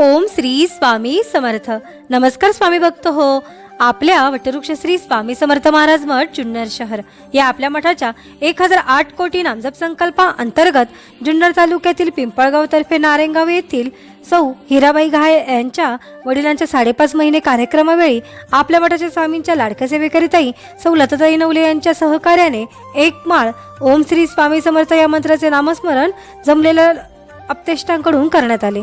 ओम श्री स्वामी समर्थ. नमस्कार स्वामी भक्त हो. आपल्या वटवृक्ष श्री स्वामी समर्थ महाराज मठ जुन्नर शहर या आपल्या मठाच्या एक हजार आठ कोटी नामजप संकल्पा अंतर्गत जुन्नर तालुक्यातील पिंपळगाव तर्फे नारेंगाव येथील सौ हिराबाई घाय यांच्या वडिलांच्या साडेपाच महिने कार्यक्रमावेळी आपल्या मठाच्या स्वामींच्या लाडक्या सेवेकरिताई सौ लताताई नवले यांच्या सहकार्याने एक माळ ओम श्री स्वामी समर्थ या मंत्राचे नामस्मरण जमलेल्या अपतेष्टांकडून करण्यात आले.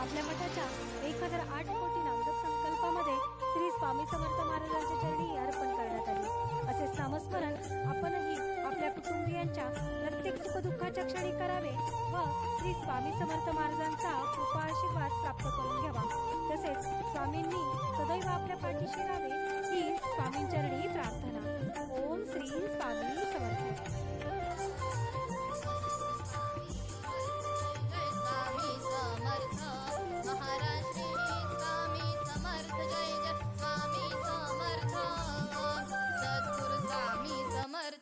आपल्या मठाच्या एक हजार आठ कोटी नामजप संकल्पामध्ये श्री स्वामी समर्थ महाराजांच्या चरणी अर्पण करण्यात आली. असे नामस्मरण आपणही आपल्या कुटुंबियांच्या प्रत्येक सुखदुःखाच्या क्षणी करावे व श्री स्वामी समर्थ महाराजांचा कृपा आशीर्वाद प्राप्त करून घ्यावा. तसेच स्वामींनी सदैव आपल्या पाठीशी राहावे ही स्वामींचरणी प्रार्थना.